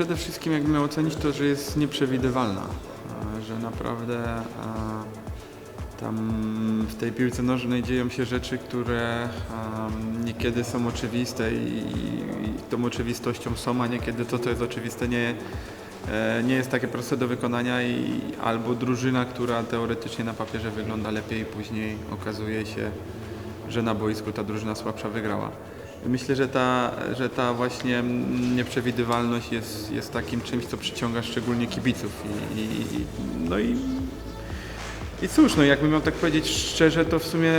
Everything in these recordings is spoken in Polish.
przede wszystkim jakbym miał ocenić to, że jest nieprzewidywalna, że naprawdę tam w tej piłce nożnej dzieją się rzeczy, które niekiedy są oczywiste i, i tą oczywistością są, a niekiedy to, co jest oczywiste, nie, e, nie jest takie proste do wykonania i albo drużyna, która teoretycznie na papierze wygląda lepiej, później okazuje się, że na boisku ta drużyna słabsza wygrała. Myślę, że ta, że ta właśnie nieprzewidywalność jest, jest takim czymś, co przyciąga szczególnie kibiców. I, i, no i, i cóż, no jakbym miał tak powiedzieć szczerze, to w sumie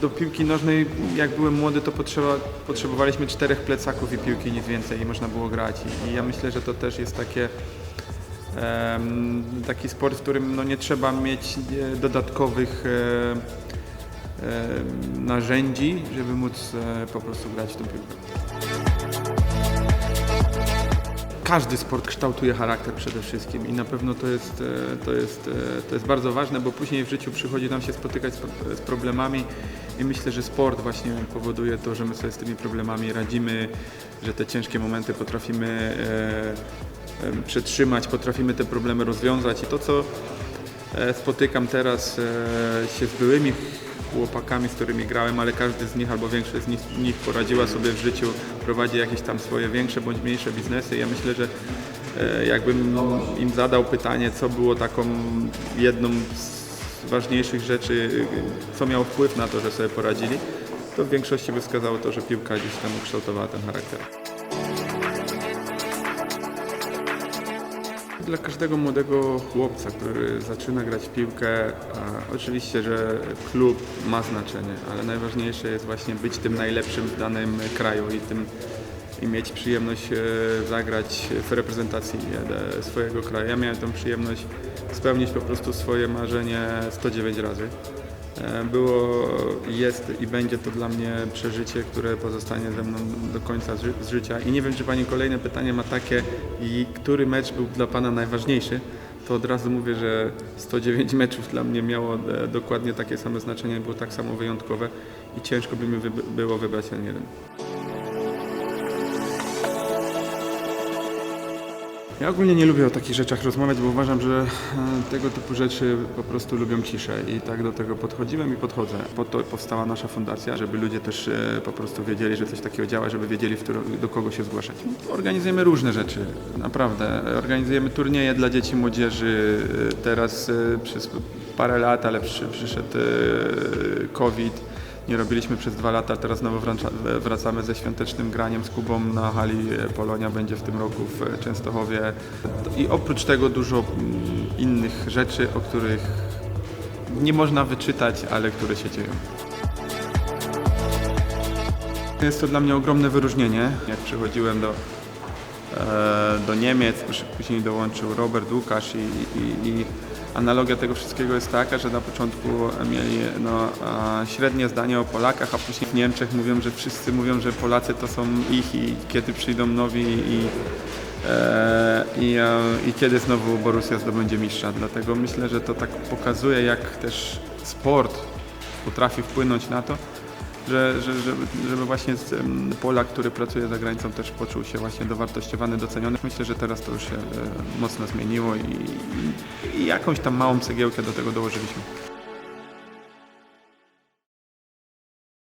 do piłki nożnej, jak byłem młody, to potrzeba, potrzebowaliśmy czterech plecaków i piłki, nic więcej i można było grać. I, i ja myślę, że to też jest takie taki sport, w którym no, nie trzeba mieć e, dodatkowych e, narzędzi, żeby móc e, po prostu grać w tą piłkę. Każdy sport kształtuje charakter przede wszystkim i na pewno to jest, e, to jest, e, to jest bardzo ważne, bo później w życiu przychodzi nam się spotykać z, pro- z problemami i myślę, że sport właśnie powoduje to, że my sobie z tymi problemami radzimy, że te ciężkie momenty potrafimy przetrzymać, potrafimy te problemy rozwiązać i to, co Spotykam teraz się z byłymi chłopakami, z którymi grałem, ale każdy z nich albo większość z nich, nich poradziła sobie w życiu, prowadzi jakieś tam swoje większe bądź mniejsze biznesy. Ja myślę, że e, jakbym im zadał pytanie, co było taką jedną z ważniejszych rzeczy, e, co miało wpływ na to, że sobie poradzili, to w większości by wskazało to, że piłka gdzieś tam ukształtowała ten charakter. Dla każdego młodego chłopca, który zaczyna grać w piłkę, oczywiście, że klub ma znaczenie, ale najważniejsze jest właśnie być tym najlepszym w danym kraju i, tym, i mieć przyjemność e, zagrać w reprezentacji e, swojego kraju. Ja miałem tę przyjemność spełnić po prostu swoje marzenie 109 razy. E, Było, jest i będzie to dla mnie przeżycie, które pozostanie ze mną do końca ży- życia. I nie wiem, czy Pani kolejne pytanie ma takie, i który mecz był dla Pana najważniejszy, to od razu mówię, że 109 meczów dla mnie miało e, dokładnie takie same znaczenie, było tak samo wyjątkowe i ciężko by mi wyb- było wybrać ten jeden. Ja ogólnie nie lubię o takich rzeczach rozmawiać, bo uważam, że e, tego typu rzeczy po prostu lubią ciszę i tak do tego podchodziłem i podchodzę. Po to powstała nasza fundacja, żeby ludzie też e, po prostu wiedzieli, że coś takiego działa, żeby wiedzieli, do kogo się zgłaszać. Organizujemy różne rzeczy, naprawdę. Organizujemy turnieje dla dzieci, młodzieży. E, Teraz przez parę lat, ale przy, przyszedł COVID. Nie robiliśmy przez dwa lata, teraz znowu wracamy ze świątecznym graniem z Kubą na hali Polonia będzie w tym roku w Częstochowie. I oprócz tego dużo mm, innych rzeczy, o których nie można wyczytać, ale które się dzieją. Jest to dla mnie ogromne wyróżnienie. Jak przychodziłem do, e, do Niemiec, później dołączył Robert Łukasz i, i, i analogia tego wszystkiego jest taka, że na początku mieli no, średnie zdanie o Polakach, a później w Niemczech mówią, że wszyscy mówią, że Polacy to są ich i kiedy przyjdą nowi i, e, i, e, i kiedy znowu Borussia zdobędzie mistrza. Dlatego myślę, że to tak pokazuje, jak też sport potrafi wpłynąć na to, że, że, żeby, żeby właśnie Polak, który pracuje za granicą też poczuł się właśnie dowartościowany, doceniony. Myślę, że teraz to już się e, mocno zmieniło i, i jakąś tam małą cegiełkę do tego dołożyliśmy.